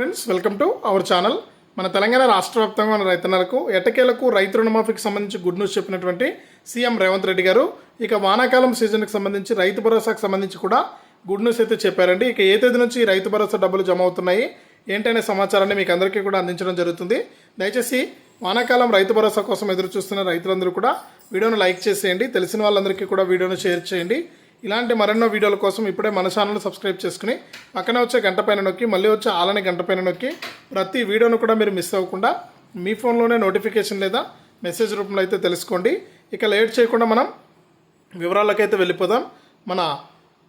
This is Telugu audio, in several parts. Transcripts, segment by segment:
Friends welcome to our channel మన తెలంగాణ రాష్ట్ర వ్యాప్తంగా ఉన్న రైతన్నలకు ఎటకేలకు రైతు రుణమాఫీకి సంబంధించి గుడ్ న్యూస్ చెప్పినటువంటి సీఎం రేవంత్ రెడ్డి గారు ఇక వానాకాలం సీజన్కి సంబంధించి రైతు భరోసాకు సంబంధించి కూడా గుడ్ న్యూస్ అయితే చెప్పారండి. ఇక ఏ తేదీ నుంచి రైతు భరోసా డబ్బులు జమ అవుతున్నాయి? ఏంటనే సమాచారాన్ని మీకు అందరికీ కూడా అందించడం జరుగుతుంది. దయచేసి వానాకాలం రైతు భరోసా కోసం ఎదురు చూస్తున్న రైతులందరూ కూడా వీడియోను లైక్ చేసేయండి. తెలిసిన వాళ్ళందరికీ కూడా వీడియోను షేర్ చేయండి. ఇలాంటి మరెన్నో వీడియోల కోసం ఇప్పుడే మన ఛానల్ సబ్స్క్రైబ్ చేసుకుని పక్కనే వచ్చే గంట పైన నొక్కి మళ్ళీ వచ్చే ఆలని గంట పైన నొక్కి ప్రతి వీడియోను కూడా మీరు మిస్ అవ్వకుండా మీ ఫోన్లోనే నోటిఫికేషన్ లేదా మెసేజ్ రూపంలో అయితే తెలుసుకోండి. ఇక లేట్ చేయకుండా మనం వివరాలకైతే వెళ్ళిపోదాం. మన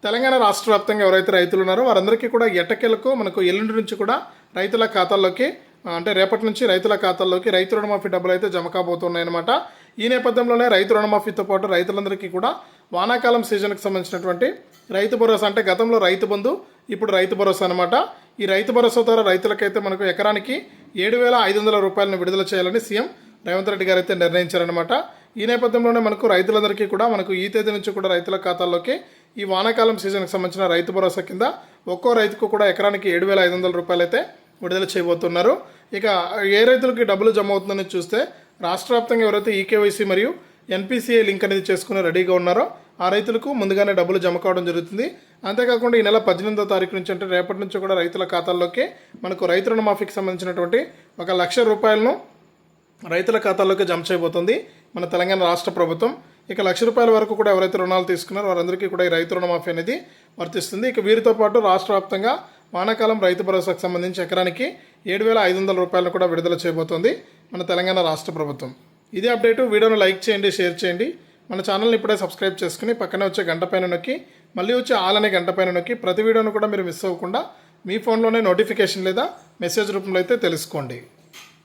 తెలంగాణ రాష్ట్ర వ్యాప్తంగా ఎవరైతే రైతులు ఉన్నారో వారందరికీ కూడా ఎటకెలకు మనకు ఎల్లుండి నుంచి కూడా రైతుల ఖాతాల్లోకి అంటే రేపటి నుంచి రైతుల ఖాతాల్లోకి రైతు రుణమాఫీ డబ్బులు అయితే జమ కాబోతున్నాయన్నమాట. ఈ నేపథ్యంలోనే రైతు రుణమాఫీతో పాటు రైతులందరికీ కూడా వానాకాలం సీజన్కి సంబంధించినటువంటి రైతు భరోసా అంటే గతంలో రైతు బంధు ఇప్పుడు రైతు భరోసా అనమాట ఈ రైతు భరోసా ద్వారా రైతులకైతే మనకు ఎకరానికి ఏడు వేల ఐదు వందల రూపాయలను విడుదల చేయాలని సీఎం రేవంత్ రెడ్డి గారు అయితే నిర్ణయించారనమాట ఈ నేపథ్యంలోనే మనకు రైతులందరికీ కూడా మనకు ఈ తేదీ నుంచి కూడా రైతుల ఖాతాల్లోకి ఈ వానాకాలం సీజన్కి సంబంధించిన రైతు భరోసా కింద ఒక్కో రైతుకు కూడా ఎకరానికి ఏడు వేల ఐదు వందల రూపాయలు అయితే విడుదల చేయబోతున్నారు. ఇక ఏ రైతులకి డబ్బులు జమ అవుతుందని చూస్తే రాష్ట్ర వ్యాప్తంగా ఎవరైతే ఈకేవైసీ మరియు ఎన్పిసిఐ లింక్ అనేది చేసుకుని రెడీగా ఉన్నారో ఆ రైతులకు ముందుగానే డబ్బులు జమ కావడం జరుగుతుంది. అంతేకాకుండా ఈ నెల పద్దెనిమిదో తారీఖు నుంచి అంటే రేపటి నుంచి కూడా రైతుల ఖాతాల్లోకి మనకు రైతు రుణమాఫీకి సంబంధించినటువంటి ఒక లక్ష రూపాయలను రైతుల ఖాతాల్లోకి జమ చేయబోతుంది మన తెలంగాణ రాష్ట్ర ప్రభుత్వం. ఇక లక్ష రూపాయల వరకు కూడా ఎవరైతే రుణాలు తీసుకున్నారో వారందరికీ కూడా ఈ రైతు రుణమాఫీ అనేది వర్తిస్తుంది. ఇక వీరితో పాటు రాష్ట్ర వ్యాప్తంగా వానాకాలం రైతు భరోసాకు సంబంధించి ఎకరానికి ఏడు వేల ఐదు వందల రూపాయలను కూడా విడుదల చేయబోతోంది మన తెలంగాణ రాష్ట్ర ప్రభుత్వం. ఇదే అప్డేటు వీడియోను లైక్ చేయండి షేర్ చేయండి. మన ఛానల్ని ఇప్పుడే సబ్స్క్రైబ్ చేసుకుని పక్కనే వచ్చే గంట పైన నొక్కి మళ్ళీ వచ్చే ఆల్ అనే గంట పైన నొక్కి ప్రతి వీడియోను కూడా మీరు మిస్ అవ్వకుండా మీ ఫోన్లోనే నోటిఫికేషన్ లేదా మెసేజ్ రూపంలో అయితే తెలుసుకోండి.